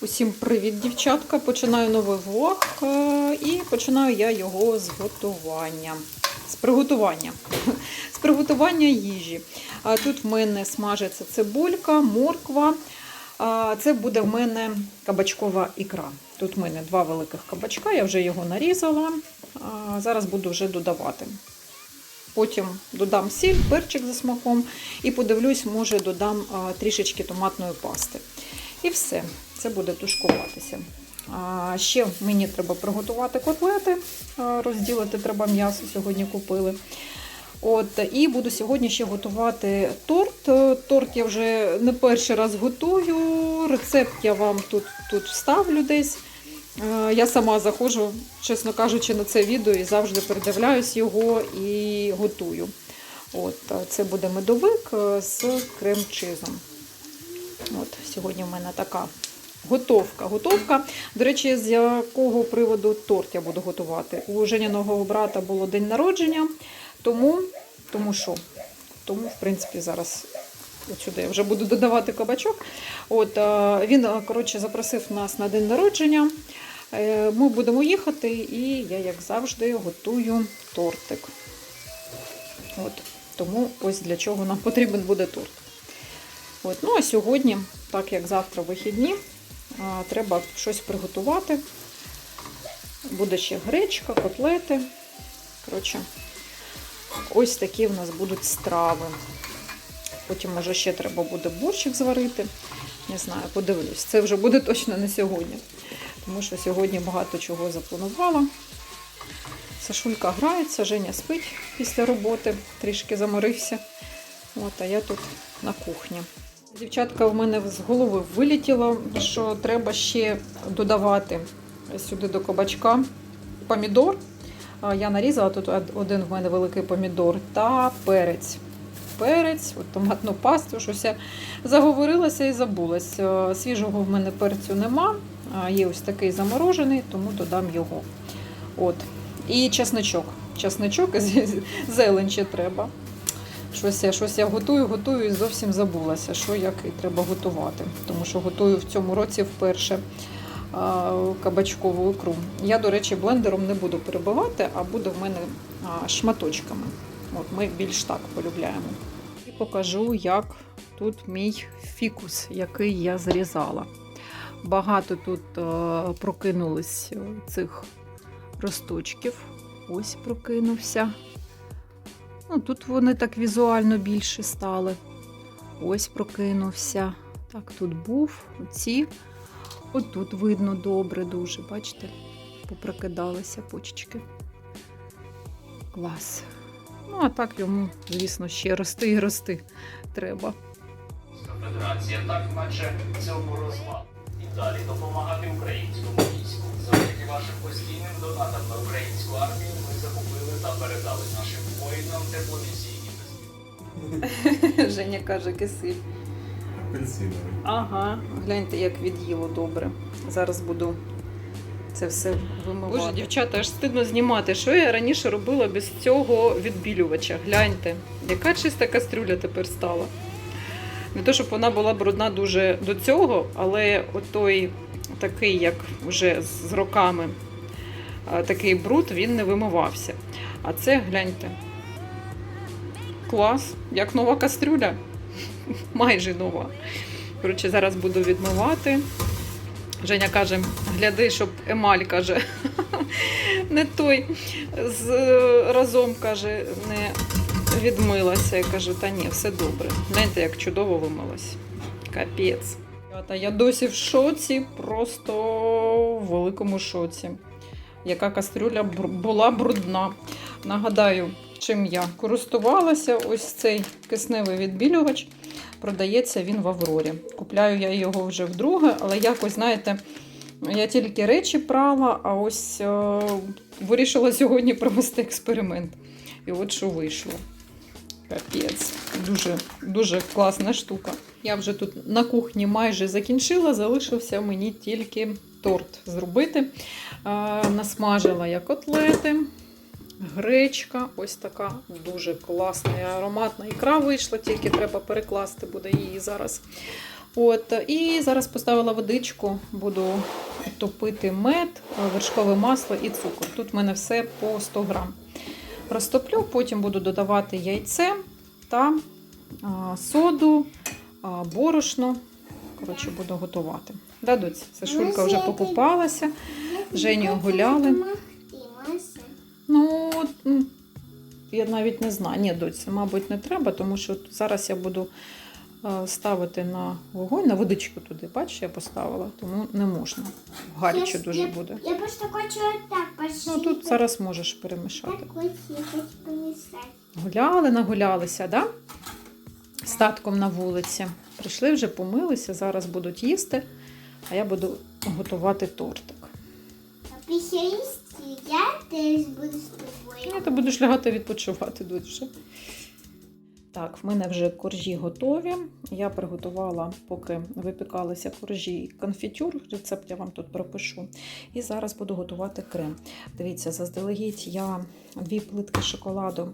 Усім привіт, дівчатка! Починаю новий влог е, і починаю я його з готування. З приготування. З приготування їжі. Тут в мене смажиться цибулька, морква. Це буде в мене кабачкова ікра. Тут в мене два великих кабачка, я вже його нарізала. Зараз буду вже додавати. Потім додам сіль, перчик за смаком і подивлюсь, може додам трішечки томатної пасти. І все, це буде тушкуватися. А ще мені треба приготувати котлети, розділити треба м'ясо, сьогодні купили. От, і буду сьогодні ще готувати торт. Торт я вже не перший раз готую. Рецепт я вам тут, тут вставлю десь. Я сама заходжу, чесно кажучи, на це відео і завжди передивляюсь його і готую. От, це буде медовик з крем-чизом. От, сьогодні в мене така готовка. готовка. До речі, з якого приводу торт я буду готувати? У Женяного брата було день народження, тому, тому що? Тому, в принципі, зараз от сюди я вже буду додавати кабачок. От, він, коротше, запросив нас на день народження. Е, Ми будемо їхати, і я, як завжди, готую тортик. От, тому ось для чого нам потрібен буде торт. От, ну а сьогодні, так як завтра вихідні, треба щось приготувати. Буде ще гречка, котлети. Коротше, ось такі в нас будуть страви. Потім, може, ще треба буде борщик зварити. Не знаю, подивлюсь. Це вже буде точно не сьогодні. Тому що сьогодні багато чого запланувала. Сашулька грається, Женя спить після роботи, трішки заморився. От, а я тут на кухні. Дівчатка в мене з голови вилетіло, що треба ще додавати сюди до кабачка помідор. Я нарізала тут один в мене великий помідор та перець. Перець, от томатну пасту, щось я заговорилася і забулась. Е, Свіжого в мене перцю нема, є ось такий заморожений, тому додам його. От. І чесничок. Чесничок, зелень ще треба. Щось я, щось я готую, готую і зовсім забулася, що як і треба готувати. Тому що готую в цьому році вперше а, кабачкову ікру. Я, до речі, блендером не буду перебивати, а буде в мене а, шматочками. От ми більш так полюбляємо. І покажу, як тут мій фікус, який я зрізала. Багато тут е, прокинулось е, цих росточків. Ось прокинувся. Ну, тут вони так візуально більше стали. Ось прокинувся. Так, тут був. Оці. Отут видно добре дуже, бачите? Попрокидалися почечки. Клас. Ну, а так йому, звісно, ще рости і рости треба. Федерація так наче цьому розвал. І далі допомагати українському війську. Завдяки вашим постійним донатам на українську армію ми закупили та передали нашим воїнам тепловізійні безпілотники. Женя каже, киси. Апельсиновий. Ага, гляньте, як від'їло добре. Зараз буду це все вимивати. Боже, дівчата, аж стидно знімати. Що я раніше робила без цього відбілювача? Гляньте, яка чиста кастрюля тепер стала. Не то, щоб вона була брудна дуже до цього, але отой такий, як вже з роками, такий бруд, він не вимивався. А це, гляньте, клас, як нова кастрюля. Майже нова. Коротше, зараз буду відмивати. Женя каже, гляди, щоб емаль каже, не той з разом каже, не відмилася. Я кажу, та ні, все добре. Гляньте, як чудово вимилась. Капець. Я досі в шоці, просто в великому шоці. Яка кастрюля була брудна. Нагадаю, чим я користувалася. Ось цей кисневий відбілювач. Продається він в Аврорі. Купляю я його вже вдруге, але якось, знаєте, я тільки речі прала, а ось е, вирішила сьогодні провести експеримент. І от що вийшло. Капець. Дуже, дуже класна штука. Я вже тут на кухні майже закінчила, залишився мені тільки торт зробити. Е, насмажила я котлети, гречка, ось така дуже класна і ароматна ікра вийшла, тільки треба перекласти буде її зараз. От, і зараз поставила водичку, буду топити мед, вершкове масло і цукор. Тут в мене все по 100 грам. Розтоплю, потім буду додавати яйце та а, соду, а, борошно. Коротше, буду готувати. Да, доць? Сашулька вже покупалася. Женю гуляли. Ну, м, я навіть не знаю. Ні, доць, мабуть, не треба, тому що зараз я буду е, ставити на вогонь, на водичку туди. Бачиш, я поставила, тому не можна. Гаряче дуже буде. Я просто хочу так пощипать. Ну тут зараз можеш перемішати. Так. Гуляли, нагулялися, да? З татком на вулиці. Прийшли вже, помилися, зараз будуть їсти, а я буду готувати тортик. А після їсти я теж буду тобою. Ну, ти будеш лягати відпочивати дуже. Так, в мене вже коржі готові. Я приготувала, поки випікалися коржі конфітюр. Рецепт я вам тут пропишу. І зараз буду готувати крем. Дивіться, заздалегідь я дві плитки шоколаду,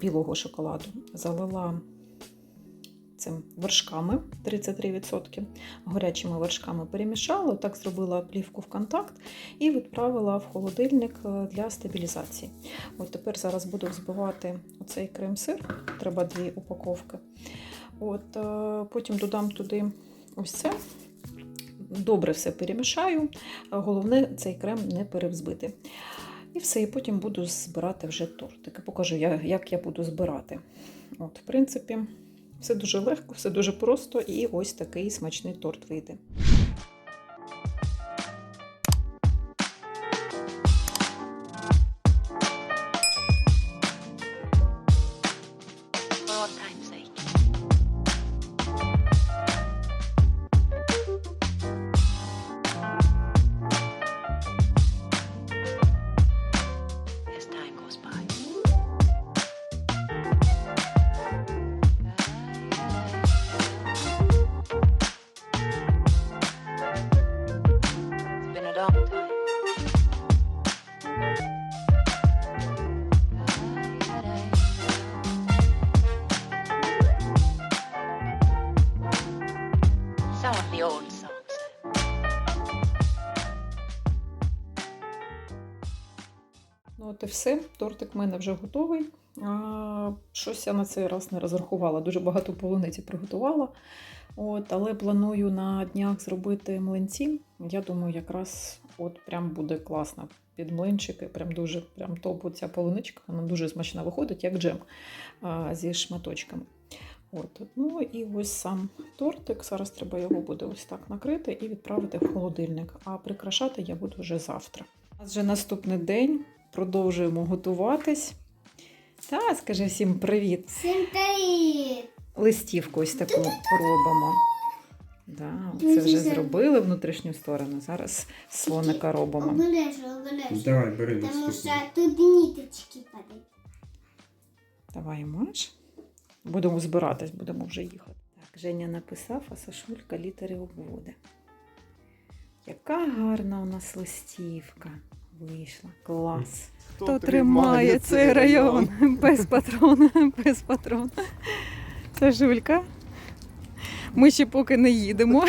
білого шоколаду, залила цим вершками 33%. Горячими вершками перемішала, так зробила плівку в контакт і відправила в холодильник е, для стабілізації. От тепер зараз буду взбивати оцей крем-сир, треба дві упаковки. От, е, потім додам туди ось це. Добре все перемішаю. Головне цей крем не перевзбити. І все, і потім буду збирати вже тортики. Покажу, як я буду збирати. От, в принципі, все дуже легко, все дуже просто, і ось такий смачний торт вийде. От і все. Тортик в мене вже готовий. А, щось я на цей раз не розрахувала. Дуже багато полуниці приготувала. От, але планую на днях зробити млинці. Я думаю, якраз от прям буде класно під млинчики. Прям дуже прям топ ця полуничка. Вона дуже смачна виходить, як джем а, зі шматочками. От, ну і ось сам тортик. Зараз треба його буде ось так накрити і відправити в холодильник. А прикрашати я буду вже завтра. Нас вже наступний день. Продовжуємо готуватись. Та, скажи всім привіт. Всім привіт! Листівку ось таку робимо. Да, це вже зробили внутрішню сторону. Зараз слоника робимо. Обережно, обережно. Давай, бери Тому що тут ниточки падають. Давай, Маш. Будемо збиратись, будемо вже їхати. Так, Женя написав, а Сашулька літери обводи. Яка гарна у нас листівка вийшла. Клас. Хто, тримає цей район? Без патрона, без патрона. Сашулька. Ми ще поки не їдемо.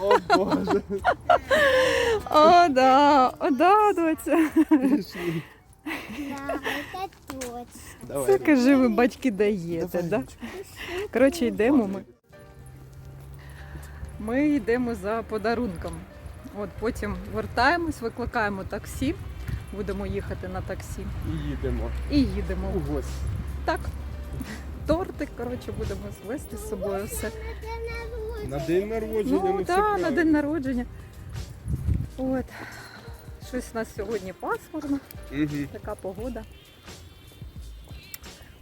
О Боже. О, да, о, да, доця. Це. Це каже, ви батьки даєте, да? Коротше, йдемо ми. Ми йдемо за подарунком. От потім вертаємось, викликаємо таксі. Будемо їхати на таксі І їдемо. і їдемо. У гості. Так. Тортик, коротше, будемо звести з собою все. На день народження. Ну так, на день народження. От. Щось у нас сьогодні пасмурно, Мгм. така погода.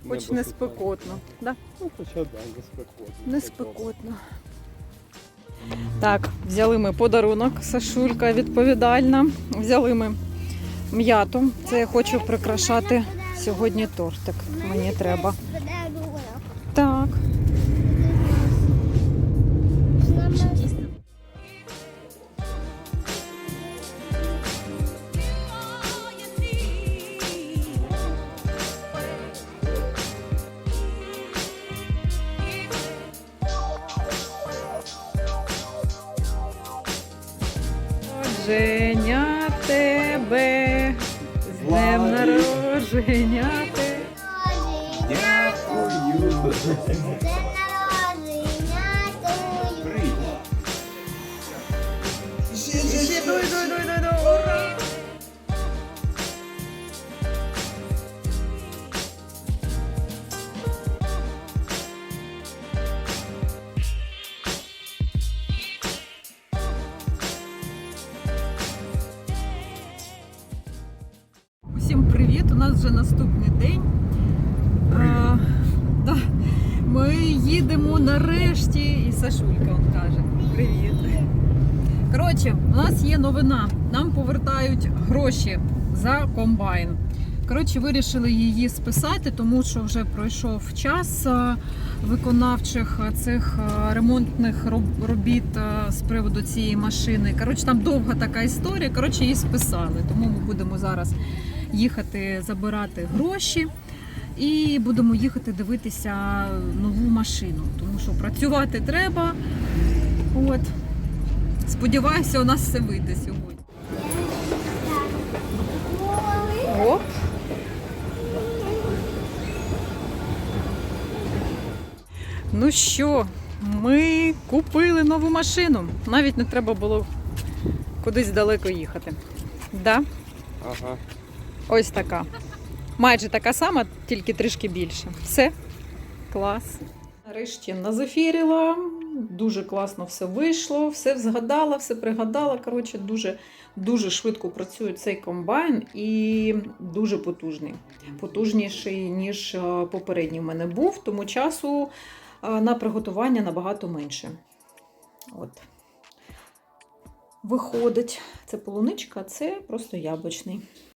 Хоч не спекотно. Да? Ну, хоча да, не спекотно. Не спекотно. Так, взяли ми подарунок. Сашулька відповідальна. Взяли ми м'яту. Це я хочу прикрашати сьогодні тортик. Мені треба. Так. Народження тебе. З днем народження тебе. Дякую. Нас вже наступний день. А, да, ми їдемо нарешті, і Сашулька он каже: Привіт. Коротше, у нас є новина. Нам повертають гроші за комбайн. Коротше, вирішили її списати, тому що вже пройшов час е, виконавчих е, цих е, ремонтних робіт е, з приводу цієї машини. Коротше, там довга така історія. Коротше, її списали. Тому ми будемо зараз їхати забирати гроші. І будемо їхати дивитися нову машину, тому що працювати треба. От. Сподіваюся, у нас все вийде сьогодні. Оп. Ну що, ми купили нову машину. Навіть не треба було кудись далеко їхати. Да? Ага. Ось така. Майже така сама, тільки трішки більше. Все. Клас. Нарешті назефірила. Дуже класно все вийшло, все згадала, все пригадала. Коротше, дуже, дуже швидко працює цей комбайн і дуже потужний. Потужніший, ніж е, попередній в мене був, тому часу е, на приготування набагато менше. От. Виходить, це полуничка, це просто яблучний.